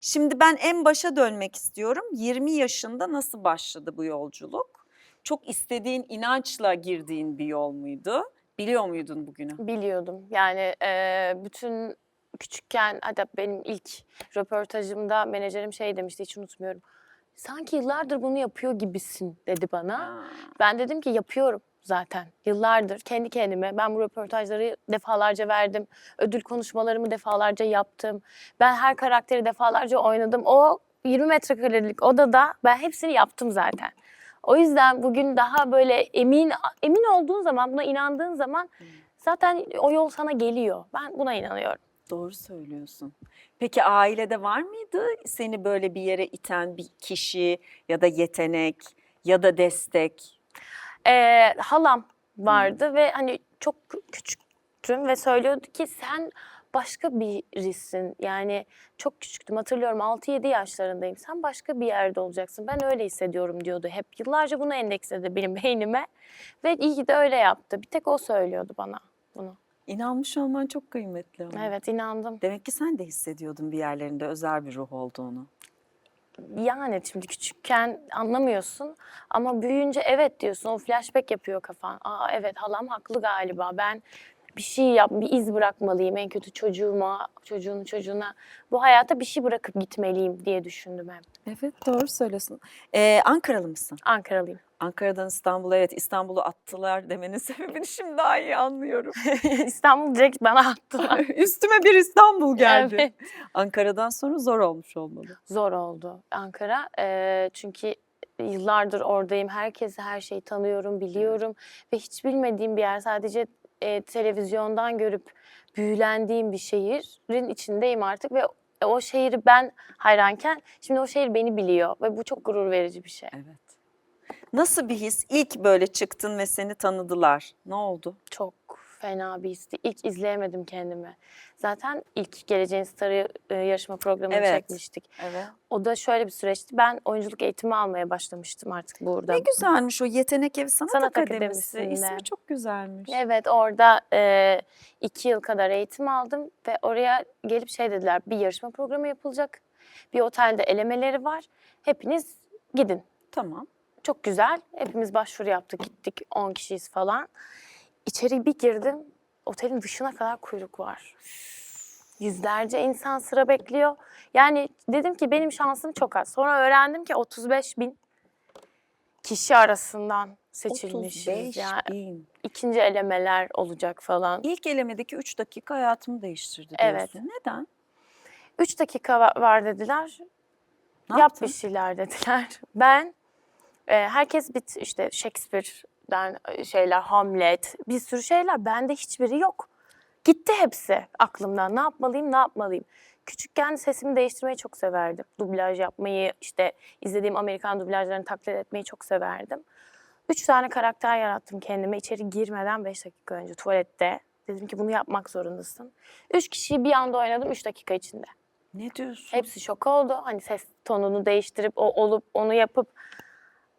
Şimdi ben en başa dönmek istiyorum. 20 yaşında nasıl başladı bu yolculuk? Çok istediğin inançla girdiğin bir yol muydu? Biliyor muydun bugünü? Biliyordum. Yani e, bütün küçükken hatta benim ilk röportajımda menajerim şey demişti hiç unutmuyorum. Sanki yıllardır bunu yapıyor gibisin dedi bana. Ben dedim ki yapıyorum zaten yıllardır kendi kendime. Ben bu röportajları defalarca verdim. Ödül konuşmalarımı defalarca yaptım. Ben her karakteri defalarca oynadım. O 20 metrekarelik odada ben hepsini yaptım zaten. O yüzden bugün daha böyle emin emin olduğun zaman, buna inandığın zaman zaten o yol sana geliyor. Ben buna inanıyorum. Doğru söylüyorsun. Peki ailede var mıydı seni böyle bir yere iten bir kişi ya da yetenek ya da destek? Ee, halam vardı ve hani çok kü- küçüktüm ve söylüyordu ki sen başka birisin. Yani çok küçüktüm hatırlıyorum 6-7 yaşlarındayım. Sen başka bir yerde olacaksın. Ben öyle hissediyorum diyordu hep. Yıllarca bunu endeksledi benim beynime ve iyi ki de öyle yaptı. Bir tek o söylüyordu bana bunu. İnanmış olman çok kıymetli ama. Evet inandım. Demek ki sen de hissediyordun bir yerlerinde özel bir ruh olduğunu. Yani şimdi küçükken anlamıyorsun ama büyüyünce evet diyorsun. O flashback yapıyor kafan. Aa evet halam haklı galiba. Ben bir şey yap, bir iz bırakmalıyım. En kötü çocuğuma, çocuğun çocuğuna bu hayata bir şey bırakıp gitmeliyim diye düşündüm hep. Evet doğru söylüyorsun. Ee, Ankaralı mısın? Ankaralıyım. Ankara'dan İstanbul'a evet İstanbul'u attılar demenin sebebini şimdi daha iyi anlıyorum. İstanbul direkt bana attılar. Üstüme bir İstanbul geldi. Evet. Ankara'dan sonra zor olmuş olmalı. Zor oldu Ankara. Ee, çünkü yıllardır oradayım. Herkesi her şeyi tanıyorum, biliyorum. Ve hiç bilmediğim bir yer. Sadece e, televizyondan görüp büyülendiğim bir şehrin içindeyim artık. Ve o şehri ben hayranken şimdi o şehir beni biliyor. Ve bu çok gurur verici bir şey. Evet. Nasıl bir his? İlk böyle çıktın ve seni tanıdılar. Ne oldu? Çok fena bir histi. İlk izleyemedim kendimi. Zaten ilk Geleceğin Starı e, yarışma programını Evet. çekmiştik. Evet. O da şöyle bir süreçti. Ben oyunculuk eğitimi almaya başlamıştım artık burada. Ne güzelmiş o Yetenek Evi Sanat, Sanat Akademisi. Akademisi'nde. İsmi çok güzelmiş. Evet orada e, iki yıl kadar eğitim aldım ve oraya gelip şey dediler bir yarışma programı yapılacak. Bir otelde elemeleri var. Hepiniz gidin. Tamam. Çok güzel. Hepimiz başvuru yaptık gittik 10 kişiyiz falan. İçeri bir girdim. Otelin dışına kadar kuyruk var. Yüzlerce insan sıra bekliyor. Yani dedim ki benim şansım çok az. Sonra öğrendim ki 35 bin kişi arasından seçilmişiz. 35 Yani bin. ikinci elemeler olacak falan. İlk elemedeki 3 dakika hayatımı değiştirdi Evet. diyorsun. Neden? Üç dakika va- var dediler. Ne Yap yaptın? bir şeyler dediler. Ben e, herkes bit işte Shakespeare'den e, şeyler, Hamlet, bir sürü şeyler. Bende hiçbiri yok. Gitti hepsi aklımdan. Ne yapmalıyım, ne yapmalıyım. Küçükken sesimi değiştirmeyi çok severdim. Dublaj yapmayı, işte izlediğim Amerikan dublajlarını taklit etmeyi çok severdim. Üç tane karakter yarattım kendime içeri girmeden beş dakika önce tuvalette. Dedim ki bunu yapmak zorundasın. Üç kişiyi bir anda oynadım üç dakika içinde. Ne diyorsun? Hepsi şok oldu. Hani ses tonunu değiştirip o olup onu yapıp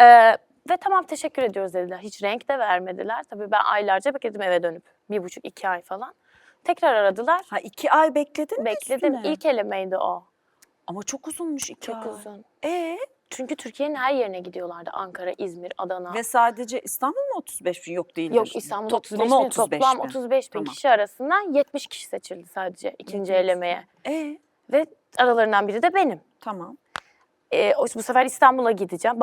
Ee, ve tamam teşekkür ediyoruz dediler. Hiç renk de vermediler. Tabii ben aylarca bekledim eve dönüp. Bir buçuk iki ay falan. Tekrar aradılar. Ha iki ay bekledin mi Bekledim. üstüne? İlk elemeydi o. Ama çok uzunmuş iki Çok ay. uzun. Ee, Çünkü Türkiye'nin her yerine gidiyorlardı. Ankara, İzmir, Adana. ve sadece İstanbul mu 35 bin? Yok değil. Yok İstanbul 35 bin. Toplama 35 Toplam bin. 35 bin Tamam. kişi arasından 70 kişi seçildi sadece ikinci Yetmiş. elemeye. Ee, Ve aralarından biri de benim. tamam. Ee, o- bu sefer İstanbul'a gideceğim.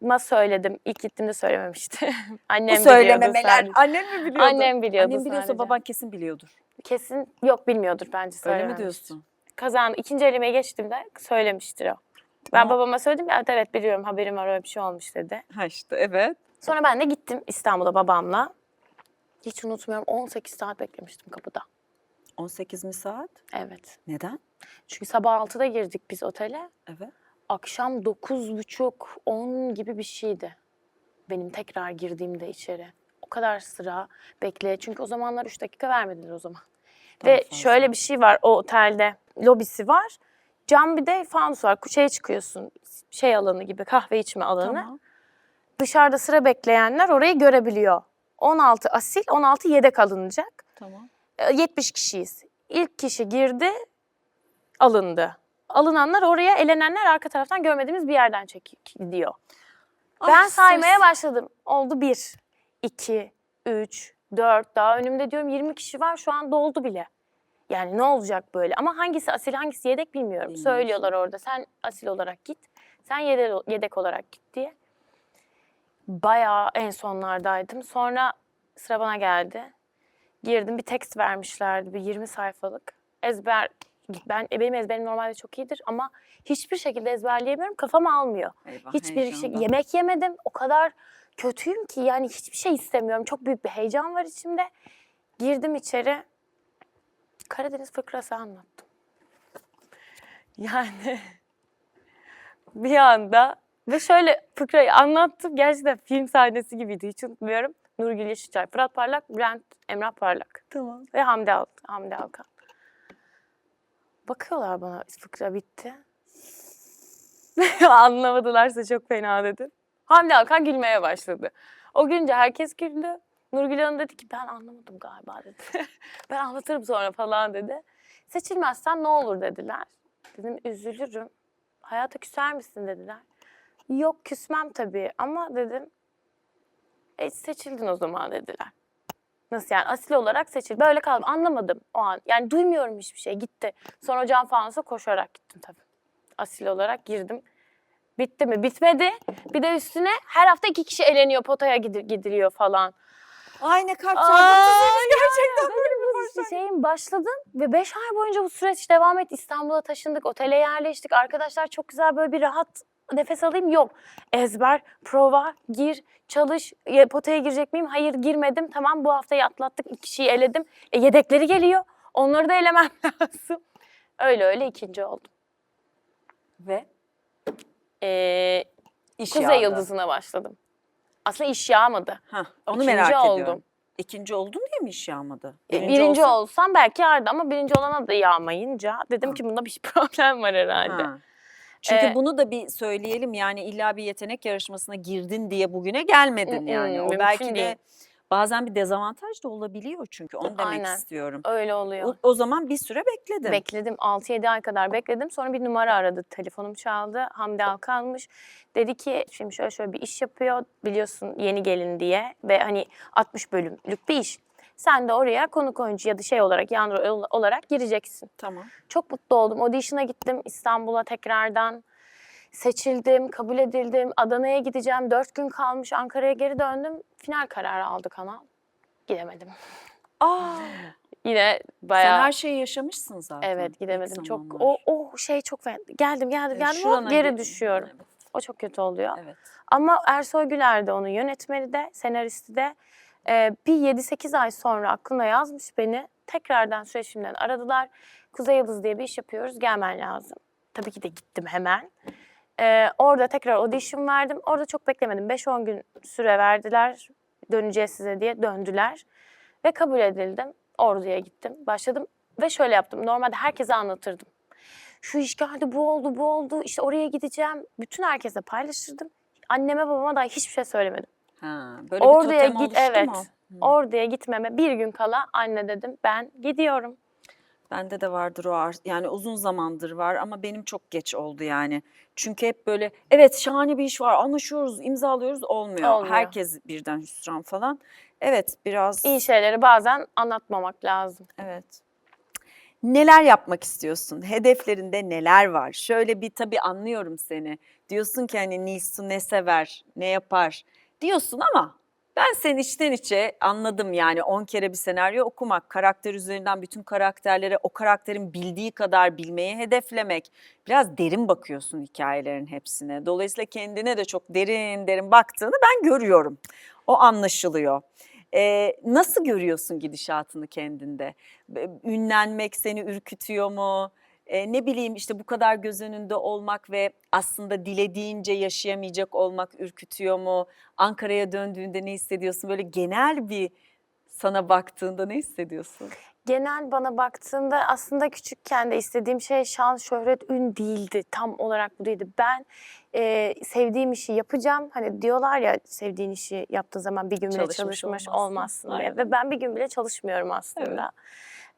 Babama söyledim. İlk gittiğimde söylememişti. Annem Bu biliyordu söylememeler. sadece. Annem mi biliyordu? Annem biliyordu Annem biliyorsa sadece. baban kesin biliyordur. Kesin yok bilmiyordur bence Öyle mi diyorsun? Kazan ikinci elemeye geçtiğimde söylemiştir o. Ben Tamam. babama söyledim evet evet biliyorum haberim var öyle bir şey olmuş dedi. Ha işte evet. Sonra ben de gittim İstanbul'a babamla. Hiç unutmuyorum 18 saat beklemiştim kapıda. 18 mi saat? Evet. Neden? Çünkü sabah 6'da girdik biz otele. Evet. Akşam 9.30-10 gibi bir şeydi. Benim tekrar girdiğimde içeri. O kadar sıra bekle. Çünkü o zamanlar 3 dakika vermediler o zaman. Daha Ve fazla. şöyle bir şey var o otelde. Lobisi var. Cam bir de fanus var. Şeye çıkıyorsun. Şey alanı gibi kahve içme alanı. Tamam. Dışarıda sıra bekleyenler orayı görebiliyor. 16 asil, 16 yedek alınacak. Tamam. E, 70 kişiyiz. İlk kişi girdi, alındı. Alınanlar oraya, elenenler arka taraftan görmediğimiz bir yerden çekiliyor. Ben ses. saymaya başladım. Oldu bir, iki, üç, dört. Daha önümde diyorum 20 kişi var. Şu an doldu bile. Yani ne olacak böyle? Ama hangisi asil hangisi yedek bilmiyorum. Bilmiyorsun. Söylüyorlar orada. Sen asil olarak git. Sen yedek, yedek olarak git diye. Bayağı en sonlardaydım. Sonra sıra bana geldi. Girdim bir tekst vermişlerdi. Bir 20 sayfalık. Ezber ben e, benim ezberim normalde çok iyidir ama hiçbir şekilde ezberleyemiyorum. Kafam almıyor. Eyvah, Hiçbir şey yemek yemedim. O kadar kötüyüm ki yani hiçbir şey istemiyorum. Çok büyük bir heyecan var içimde. Girdim içeri. Karadeniz fıkrası anlattım. Yani bir anda ve şöyle fıkrayı anlattım. Gerçekten film sahnesi gibiydi. Hiç unutmuyorum. Nurgül Yeşilçay, Fırat Parlak, Bülent Emrah Parlak. Tamam. Ve Hamdi, Al Hamdi Alkan. Bakıyorlar bana fıkra bitti. Anlamadılarsa çok fena dedim. Hamdi Alkan gülmeye başladı. O gülünce herkes güldü. Nurgül Hanım dedi ki ben anlamadım galiba dedi. ben anlatırım sonra falan dedi. Seçilmezsen ne olur dediler. Dedim üzülürüm. Hayata küser misin dediler. Yok küsmem tabii ama dedim e, seçildin o zaman dediler. Nasıl yani asil olarak seçildi. Böyle kaldım. Anlamadım o an. Yani duymuyorum hiçbir şey. Gitti. Sonra cam fanusa koşarak gittim tabii. Asil olarak girdim. Bitti mi? Bitmedi. Bir de üstüne her hafta iki kişi eleniyor. Potaya gidir, gidiliyor falan. Ay ne kalp Aa, çarpıntısıymış gerçekten. böyle bir şeyim başladım ve beş ay boyunca bu süreç devam etti. İstanbul'a taşındık, otele yerleştik. Arkadaşlar çok güzel böyle bir rahat nefes alayım yok. Ezber, prova, gir, çalış. Ya, potaya girecek miyim? Hayır girmedim. Tamam bu haftayı atlattık. İki kişiyi eledim. E, yedekleri geliyor. Onları da elemem lazım. Öyle öyle ikinci oldum. Ve Ee, iş Kuzey yağdı. Yıldızı'na başladım. Aslında iş yağmadı. Hah, onu İkinci merak oldum. ediyorum. İkinci oldun diye mi iş yağmadı? E, Birinci, olsan- olsam belki yardı ama birinci olana da yağmayınca dedim Ha. ki bunda bir problem var herhalde. Ha. Çünkü Ee, bunu da bir söyleyelim yani illa bir yetenek yarışmasına girdin diye bugüne gelmedin Mm, yani. O mümkün belki de değil. bazen bir dezavantaj da olabiliyor çünkü onu demek Aynen. istiyorum. Öyle oluyor. O, o zaman bir süre bekledin. Bekledim 6-7 ay kadar bekledim. Sonra bir numara aradı. Telefonum çaldı. Hamdi Alkan'mış. Dedi ki şimdi şöyle şöyle bir iş yapıyor. Biliyorsun yeni gelin diye. Ve hani 60 bölümlük bir iş. Sen de oraya konuk oyuncu ya da şey olarak yan rol olarak gireceksin. Tamam. Çok mutlu oldum. Audition'a gittim İstanbul'a tekrardan. Seçildim, kabul edildim. Adana'ya gideceğim. Dört gün kalmış. Ankara'ya geri döndüm. Final kararı aldı kanal. Gidemedim. Aa, Yine sen bayağı... her şeyi yaşamışsın zaten. Evet gidemedim. Çok o o şey çok fena. Geldim geldim geldim şurana geri gel- düşüyorum. Evet. O çok kötü oluyor. evet. Ama Ersoy Güler de onun yönetmeni de senaristi de e, bir 7-8 ay sonra aklına yazmış beni. Tekrardan süreçimden aradılar. Kuzey Yıldız diye bir iş yapıyoruz gelmen lazım. Tabii ki de gittim hemen. E, orada tekrar audition verdim. Orada çok beklemedim. 5-10 gün süre verdiler. Döneceğiz size diye döndüler. Ve kabul edildim. Ordu'ya gittim. Başladım ve şöyle yaptım. Normalde herkese anlatırdım. Şu iş geldi, bu oldu, bu oldu. İşte oraya gideceğim. Bütün herkese paylaşırdım. Anneme babama dahi hiçbir şey söylemedim. Ha, böyle Orduya bir totem git, evet. mu? Orduya gitmeme bir gün kala anne dedim ben gidiyorum. Bende de vardır o yani uzun zamandır var ama benim çok geç oldu yani. Çünkü hep böyle evet şahane bir iş var anlaşıyoruz imzalıyoruz olmuyor. Olmuyor. Herkes birden hüsran falan. Evet biraz İyi şeyleri bazen anlatmamak lazım. evet. Neler yapmak istiyorsun? Hedeflerinde neler var? Şöyle bir tabii anlıyorum seni. Diyorsun ki hani Nilsu ne sever, ne yapar diyorsun ama ben seni içten içe anladım yani 10 kere bir senaryo okumak, karakter üzerinden bütün karakterlere o karakterin bildiği kadar bilmeyi hedeflemek. Biraz derin bakıyorsun hikayelerin hepsine. Dolayısıyla kendine de çok derin derin baktığını ben görüyorum. O anlaşılıyor. Ee, nasıl görüyorsun gidişatını kendinde? Ünlenmek seni ürkütüyor mu? Ee, ne bileyim işte bu kadar göz önünde olmak ve aslında dilediğince yaşayamayacak olmak ürkütüyor mu? Ankara'ya döndüğünde ne hissediyorsun? Böyle genel bir sana baktığında ne hissediyorsun? Genel bana baktığında aslında küçükken de istediğim şey şan, şöhret, ün değildi. Tam olarak bu değildi. Ben e, sevdiğim işi yapacağım. Hani diyorlar ya sevdiğin işi yaptığın zaman bir gün bile Çalışmış çalışmış olmazsın. olmazsın diye. Ve ben bir gün bile çalışmıyorum aslında.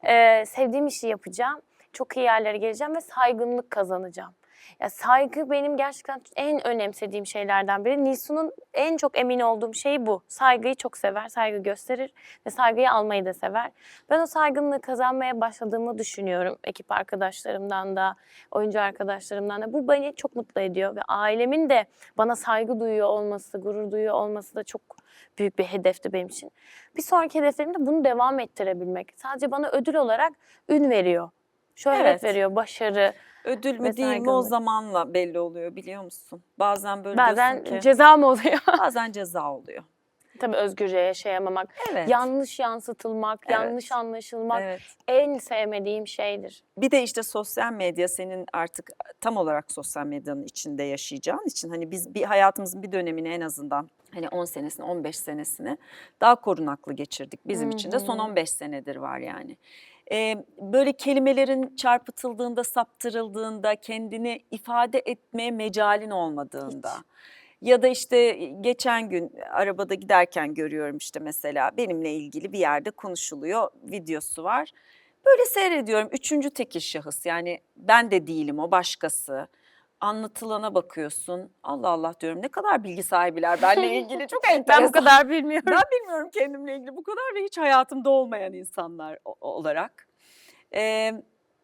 E, sevdiğim işi yapacağım. Çok iyi yerlere geleceğim ve saygınlık kazanacağım. Ya saygı benim gerçekten en önemsediğim şeylerden biri. Nilsu'nun en çok emin olduğum şey bu. Saygıyı çok sever, saygı gösterir ve saygıyı almayı da sever. Ben o saygınlığı kazanmaya başladığımı düşünüyorum ekip arkadaşlarımdan da, oyuncu arkadaşlarımdan da. Bu beni çok mutlu ediyor ve ailemin de bana saygı duyuyor olması, gurur duyuyor olması da çok büyük bir hedefti benim için. Bir sonraki hedeflerim de bunu devam ettirebilmek. Sadece bana ödül olarak ün veriyor. Şöhret Evet. veriyor, başarı. Ödül mü değil mi o zamanla belli oluyor biliyor musun? Bazen böyle Bazen diyorsun ki ceza mı oluyor? bazen ceza oluyor. Tabii özgürce yaşayamamak, Evet. yanlış yansıtılmak, Evet. yanlış anlaşılmak Evet. en sevmediğim şeydir. Bir de işte sosyal medya senin artık tam olarak sosyal medyanın içinde yaşayacağın için hani biz bir hayatımızın bir dönemini en azından hani 10 senesini 15 senesini daha korunaklı geçirdik. Bizim için de son Hı hı. 15 senedir var yani. Ee, böyle kelimelerin çarpıtıldığında, saptırıldığında, kendini ifade etmeye mecalin olmadığında. Ya da işte geçen gün arabada giderken görüyorum işte mesela benimle ilgili bir yerde konuşuluyor, videosu var. Böyle seyrediyorum üçüncü tekil şahıs yani ben de değilim o başkası. Anlatılana bakıyorsun Allah Allah diyorum ne kadar bilgi sahibiler benle ilgili çok enteresan. Ben bu kadar bilmiyorum. Ben bilmiyorum kendimle ilgili bu kadar ve hiç hayatımda olmayan insanlar olarak. Ee,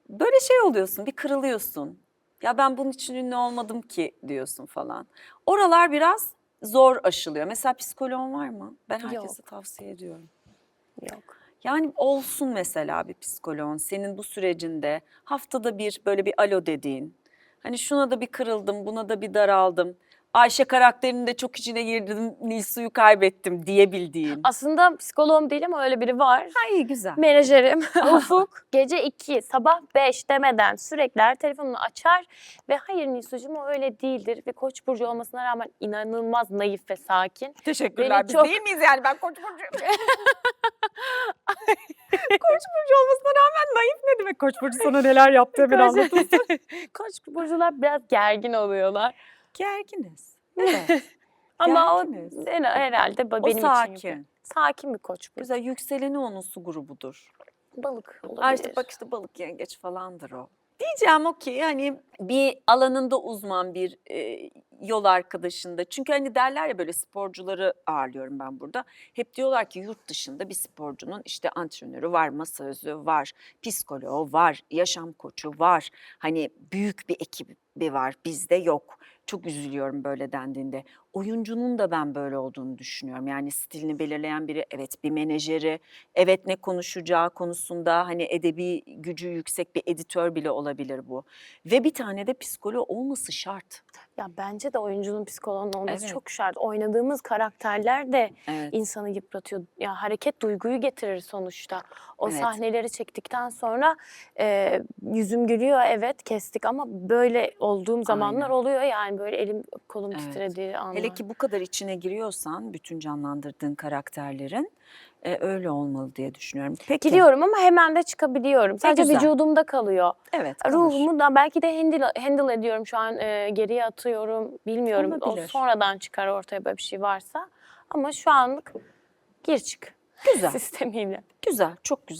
böyle şey oluyorsun bir kırılıyorsun. Ya ben bunun için ünlü olmadım ki diyorsun falan. Oralar biraz zor aşılıyor. Mesela psikoloğun var mı? Ben herkese Yok. tavsiye ediyorum. Yok. Yani olsun mesela bir psikoloğun senin bu sürecinde haftada bir böyle bir alo dediğin. Hani şuna da bir kırıldım, buna da bir daraldım. Ayşe karakterinde çok içine girdim, Nilsu'yu kaybettim diyebildiğin. Aslında psikoloğum değil ama öyle biri var. Ha iyi güzel. Menajerim Ufuk gece 2 sabah 5 demeden sürekli her telefonunu açar ve hayır Nisucuğum o öyle değildir ve koç burcu olmasına rağmen inanılmaz naif ve sakin. Teşekkürler. Beni Biz çok- değil miyiz yani? Ben Koç burcuyum. Koç burcu olmasına rağmen naif ne demek? Koç burcu sana neler yaptı hemen Koç- anlatın. koç burcular biraz gergin oluyorlar. Gerginiz. Evet. Ama o Gerginiz. en- herhalde ba- o benim için sakin. yapıyor. Sakin bir koç burcu. Güzel yükseleni onun su grubudur. Balık olabilir. Ha işte bak işte balık yengeç falandır o. Diyeceğim o ki hani bir alanında uzman bir e, yol arkadaşında. Çünkü hani derler ya böyle sporcuları ağırlıyorum ben burada. Hep diyorlar ki yurt dışında bir sporcunun işte antrenörü var, masözü var, psikoloğu var, yaşam koçu var. Hani büyük bir ekibi var, bizde yok. Çok üzülüyorum böyle dendiğinde. Oyuncunun da ben böyle olduğunu düşünüyorum. Yani stilini belirleyen biri, evet bir menajeri, evet ne konuşacağı konusunda hani edebi gücü yüksek bir editör bile olabilir bu. Ve bir tane de psikolog olması şart. Ya bence de oyuncunun psikoloğunun olması Evet. çok şart. Oynadığımız karakterler de Evet. insanı yıpratıyor. Ya hareket duyguyu getirir sonuçta. O Evet. sahneleri çektikten sonra e, yüzüm gülüyor evet kestik ama böyle olduğum zamanlar Aynen. oluyor yani böyle elim kolum Evet. titrediği anlar. Hele ki bu kadar içine giriyorsan bütün canlandırdığın karakterlerin e, öyle olmalı diye düşünüyorum. Peki. Gidiyorum ama hemen de çıkabiliyorum. Sadece güzel. vücudumda kalıyor. Evet. kalır. Ruhumu da belki de handle, handle ediyorum şu an e, geriye atıyorum bilmiyorum. O sonradan çıkar ortaya böyle bir şey varsa. Ama şu anlık gir çık Güzel. sistemiyle. Güzel. Çok güzel.